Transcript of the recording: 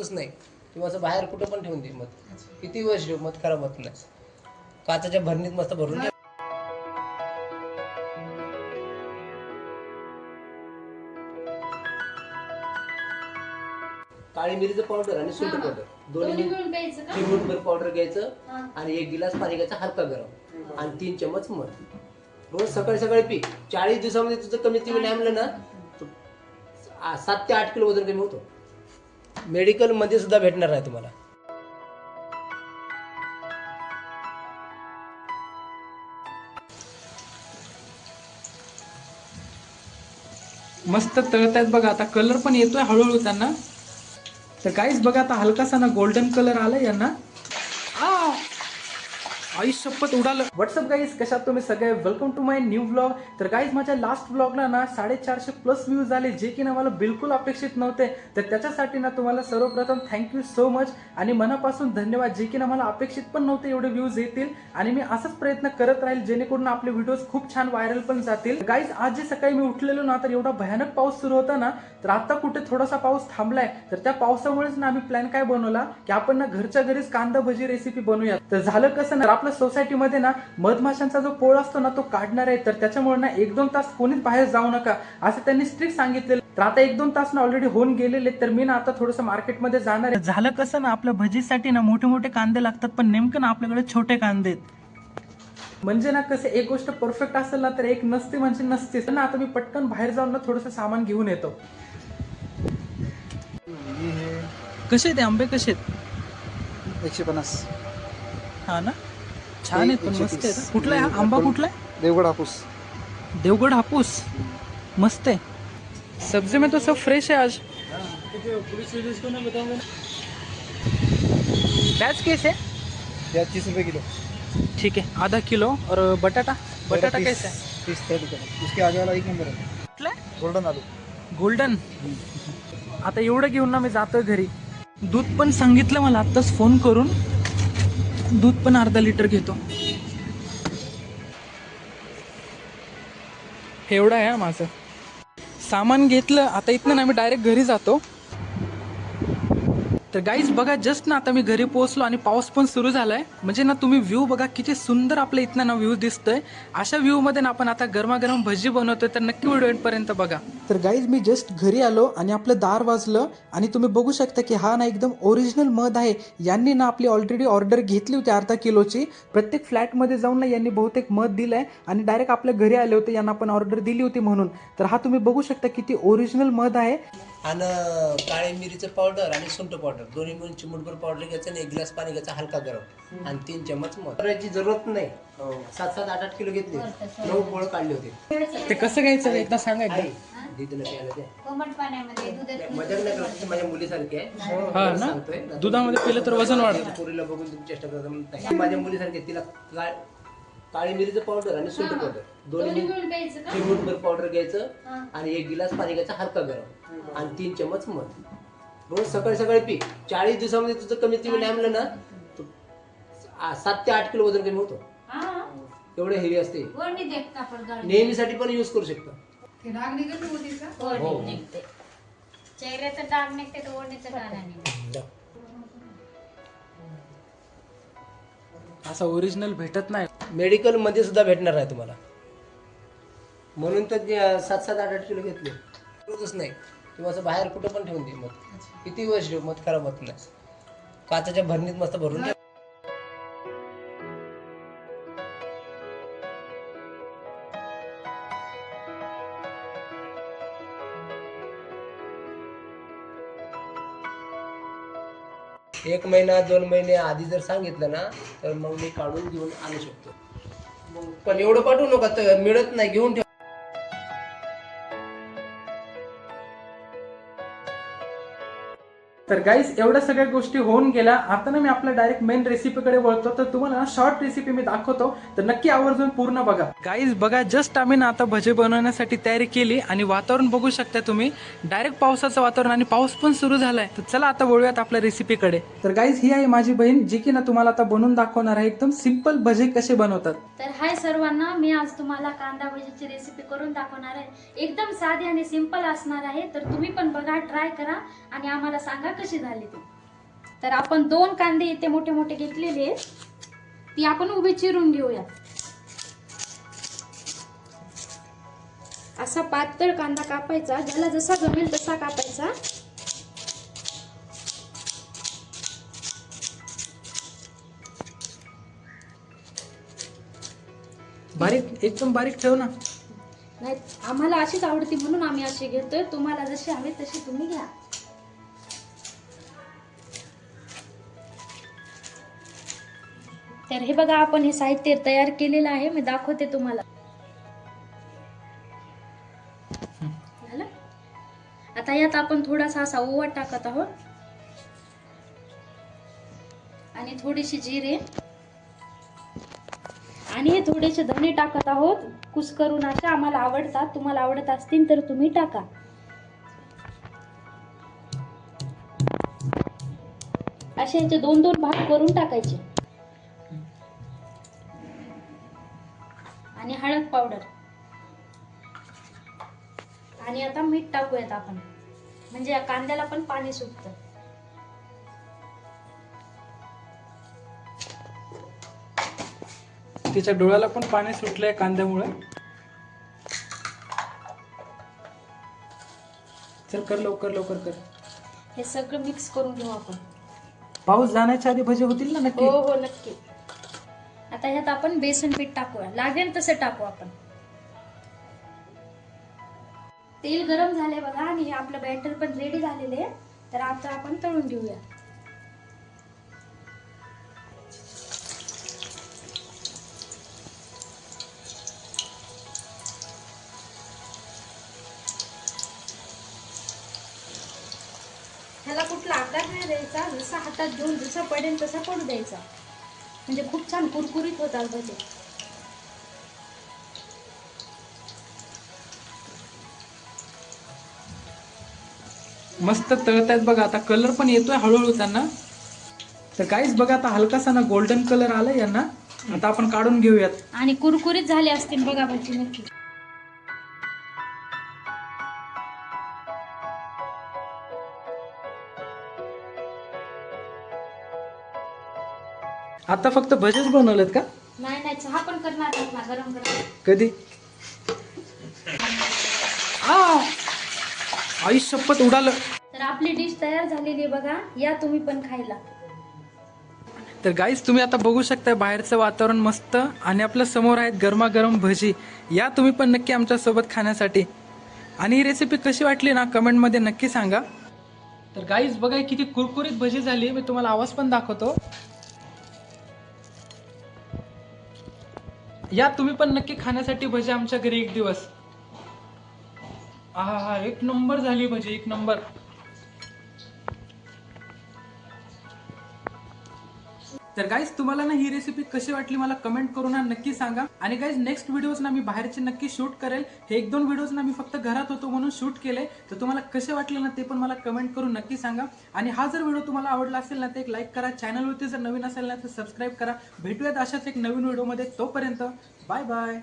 होतच नाही. किंवा असं बाहेर कुठं पण ठेवून दे मध किती वर्ष ठेव मध खराब होत नाही. काचाच्या भरणीत मस्त भरून ठेव. काळी मिरीचं पावडर आणि सुंठ पावडर दोन्ही दोन्ही मिळून प्यायचं का? चिमूटभर पावडर घ्यायचं हा. आणि एक गिलास पाणी घ्यायचं हलका गरम. आणि तीन चमच मध. रोज सकाळी सकाळी पी. चाळीस दिवसामध्ये तुझं कमीत कमी नाही म्हणलं ना आ- सात ते आठ किलो वजन कमी होतो. मेडिकलमध्ये सुद्धा भेटणार आहे तुम्हाला. मस्त तळतायत बघा आता कलर पण येतोय हळूहळू त्यांना. तर काहीच बघा आता हलकासा ना गोल्डन कलर आलाय यांना. आई शपथ उडालं. व्हॉट्सअप गाईज कशात तुम्ही सगळे? Welcome to my new blog तर गाईज माझ्या लास्ट ब्लॉगला ना साडेचारशे प्लस व्ह्यूज झाले जे की ना मला बिलकुल अपेक्षित नव्हते. तर त्याच्यासाठी ना तुम्हाला सर्वप्रथम थँक्यू सो मच आणि मनापासून धन्यवाद जे की ना मला अपेक्षित पण नव्हते एवढे व्ह्यूज येतील. आणि मी असाच प्रयत्न करत राहील जेणेकरून आपले व्हिडिओज खूप छान व्हायरल पण जातील. गाईज आज जे सकाळी मी उठलेलो ना तर एवढा भयानक पाऊस सुरू होता ना तर आता कुठे थोडासा पाऊस थांबलाय. तर त्या पावसामुळेच ना आम्ही प्लॅन काय बनवला? की आपण ना घरच्या घरीच कांदा भजी रेसिपी बनवूया तर झालं कसं ना आपल्या सोसायटीमध्ये ना मधमाशांचा जो पोळ असतो ना तो काढणार आहे. तर त्याच्यामुळे ना एक दोन तास कोणीच बाहेर जाऊ नका असं त्यांनी स्ट्रिक्ट सांगितलेलं. तर आता एक दोन तास ना ऑलरेडी होऊन गेलेले तर मी ना आता थोडंसं मार्केटमध्ये जाणार आहे. झालं कसं ना आपल्या भजीसाठी ना मोठे मोठे कांदे लागतात पण नेमकं ना आपल्याकडे छोटे कांदे आहेत. म्हणजे ना कसं एक गोष्ट परफेक्ट असेल ना तर एक नसते म्हणजे नसतेच. ना आता मी पटकन बाहेर जाऊन ना थोडंसं सामान घेऊन येतो. कसे आहेत आंबे? कसे आहेत? एकशे पन्नास. हा ना? छान आहेत पण मस्त आहेत तीस. हा. कुठला आहे हा? आंबा कुठला आहे? देवगड हापूस. देवगड हापूस. मस्त है सब्जी में तो सब फ्रेश है आज. प्याज कैसे या तीस रुपये किलो. ठीक है आधा किलो. और बटाटा? बटाटा तीस- कैसे है तीस थर्ड रुपये उसके आगे वाला एक नंबर है. कुठला आहे? गोल्डन आलू. गोल्डन आता एवढं घेऊन ना मी जातोय घरी. दूध पण सांगितलं मला आत्ताच फोन करून. दूध पण अर्धा लिटर घेतो. एवढं आहे हा माझं. सामान घेतलं आता इथनं ना डायरेक्ट घरी जातो. तर गाईज बघा जस्ट ना आता मी घरी पोहोचलो आणि पाऊस पण सुरू झालाय. म्हणजे ना तुम्ही व्ह्यू बघा किती सुंदर आपल्या इथनं ना व्ह्यू दिसतोय. अशा व्ह्यू मध्ये ना आपण आता गरमागरम भजी बनवतोय तर नक्की व्हिडिओ पर्यंत बघा. तर गाईज मी जस्ट घरी आलो आणि आपलं दार वाजलं आणि तुम्ही बघू शकता की हा ना एकदम ओरिजिनल मध आहे. यांनी ना आपली ऑलरेडी ऑर्डर घेतली होती अर्धा किलोची. प्रत्येक फ्लॅटमध्ये जाऊन ना यांनी बहुतेक मध दिलंय आणि डायरेक्ट आपल्या घरी आले होते यांना आपण ऑर्डर दिली होती म्हणून. तर हा तुम्ही बघू शकता किती ओरिजिनल मध आहे. आणि काळी मिरीचं पावडर आणि सुंठ पावडर दोन्ही मिळून चिमूटभर पावडर घ्यायचं आणि एक गिलास पाणी घ्यायचं हलका गरम. आणि तीन चमच मध. करायची जरूरत नाही. सात सात आठ आठ किलो घेतले. नऊ पोळ काढले होते. ते कसं घ्यायचं एकदा सांगा माझ्या मुलीसारखी आहे. हा दुधामध्ये पिलं तर वजन वाढतं. पोरीला बघून तुम्ही चेष्टा करता माझ्या मुलीसारखी तिला काळ- मिरीचं पावडर आणि सुंठ पावडर दोन्ही दोन्ही मिळून प्यायचं का? चिमूटभर पावडर घ्यायचं हा. आणि एक गिलास पाणी घ्यायचं हलका गरम. आणि तीन चमच मध. रोज सकाळी सकाळी पी. चाळीस दिवसामध्ये तुझं कमीत कमी म्हणलं ना आ- सात ते आठ किलो वजन कमी होतो. हा एवढे हेवी असते. वरणी देख कापड गाडी नेहमीसाठी पण यूज करू शकता. वरणी निघते चेहऱ्याचं डाग तर निघत. असं ओरिजिनल भेटत नाही. मेडिकलमध्ये सुद्धा भेटणार आहे तुम्हाला. म्हणून तर सात सात आठ आठ किलो घेतले. रोजच नाही. किंवा असं बाहेर कुठं पण ठेवून दे मध. किती वर्ष ठेव मध खराब होत नाही. काचाच्या भरणीत मस्त भरून ठेव. एक महिना दोन महिने आधी जर सांगितलं ना तर मग मी काढून घेऊन आणू शकतो. पण एवढं पाठवू नका तर मिळत नाही घेऊन ठेव. तर गाईज एवढ्या सगळ्या गोष्टी होऊन गेल्या. आता ना मी आपल्या डायरेक्ट मेन रेसिपीकडे वळतो. तर तुम्हाला ना शॉर्ट रेसिपी मी दाखवतो. तर नक्की आवर्जून पूर्ण बघा. गाईज बघा जस्ट आम्ही ना आता भजे बनवण्यासाठी तयारी केली आणि वातावरण बघू शकता तुम्ही. डायरेक्ट पावसाचं वातावरण आणि पाऊस पण सुरू झालाय. तर चला आता वळूयात आपल्या रेसिपीकडे तर गाईज ही आहे माझी बहीण जी की ना तुम्हाला आता बनवून दाखवणार आहे. एकदम सिंपल भजे कसे बनवतात. तर हाय सर्वांना मी आज तुम्हाला कांदा भजीची रेसिपी करून दाखवणार आहे. एकदम साधी आणि सिंपल असणार आहे. तर तुम्ही पण बघा ट्राय करा आणि आम्हाला सांगा कशी झाली ती? तर आपण दोन कांदे इथे मोठे मोठे घेतलेले आहेत. ती आपण उभे चिरून घेऊया. असा पातळ कांदा कापायचा ज्याला जसा जमेल तसा कापायचा. बारीक एकदम बारीक ठेव ना. नाही आम्हाला अशीच आवडती म्हणून आम्ही अशी घेतोय. तुम्हाला जशी हवी तशी तुम्ही घ्या. तर हे बघा आपण हे साहित्य तयार केलेलं आहे. मी दाखवते तुम्हाला. झालं? आता यात आपण थोडासा असा ओवा टाकत आहोत. आणि थोडीशी जिरे. आणि हे थोडेसे धने टाकत आहोत. कुस करून अशा आम्हाला आवडतात. तुम्हाला आवडत असतील तर तुम्ही टाका. असे याचे दोन दोन भाग करून टाकायचे. आणि हळद पावडर. आणि आता मीठ टाकूयात आपण. म्हणजे या कांद्याला पण पाणी सुटतं. तिच्या डोळ्याला पण पाणी सुटलंय कांद्यामुळे. चल कर लवकर लवकर कर. हे सगळं मिक्स करून घेऊ आपण. पाऊस जाण्याच्या आधी भजे होतील ना नक्की? हो हो नक्की. आता ह्यात आपण बेसन पीठ टाकूया. लागेल तसं टाकू आपण. तेल गरम झाले बघा आणि हे आपलं बॅटर पण रेडी झालेले आहे. तर आता आपण तळून घेऊया. ह्याला कुठला आकार नाही द्यायचा. जसा हातात घेऊन जसा पडेल तसा पडू द्यायचा. म्हणजे खूप छान कुरकुरीत होतात भजे मस्त तळतायत बघा आता कलर पण येतोय हळूहळू त्यांना. तर काहीच बघा आता हलकासा ना गोल्डन कलर आलाय यांना. आता आपण काढून घेऊयात. आणि कुरकुरीत झाले असतील बघा भजी नक्की. आता फक्त भजेच बनवलेत का? नाही नाही चहा पण करणार आहोत ना गरम गरम. कधी? आ आई शपथ उडालं. तर आपली डिश तयार झालेली आहे बघा या तुम्ही पण खायला. तर गाईज तुम्ही आता बघू शकता बाहेरचं वातावरण मस्त आणि आपल्यासमोर आहेत गरमागरम भजी. या तुम्ही पण नक्की आमच्यासोबत खाण्यासाठी. आणि ही रेसिपी कशी वाटली ना कमेंटमध्ये नक्की सांगा. तर गाईज बघा किती कुरकुरीत भजी झाली मी तुम्हाला आवाज पण दाखवतो. या तुम्ही पण नक्की खाण्यासाठी भजी आमच्या घरी एक दिवस. हा हा एक नंबर झाली भजी एक नंबर. तर गाईज तुम्हाला ना ही रेसिपी कशी वाटली मला कमेंट करून ना नक्की सांगा. आणि गाईज नेक्स्ट व्हिडिओज ना मी बाहेरचे नक्की शूट करेल. हे एक दोन व्हिडिओज ना मी फक्त घरात होतो म्हणून शूट केले. तर तुम्हाला कसे वाटले ना ते पण मला कमेंट करून नक्की सांगा. आणि हा जर व्हिडिओ तुम्हाला आवडला असेल ना तर एक लाईक करा. चॅनलवरती जर नवीन असेल ना तर सबस्क्राईब करा. भेटूयात अशाच एक नवीन व्हिडिओमध्ये तोपर्यंत. Bye bye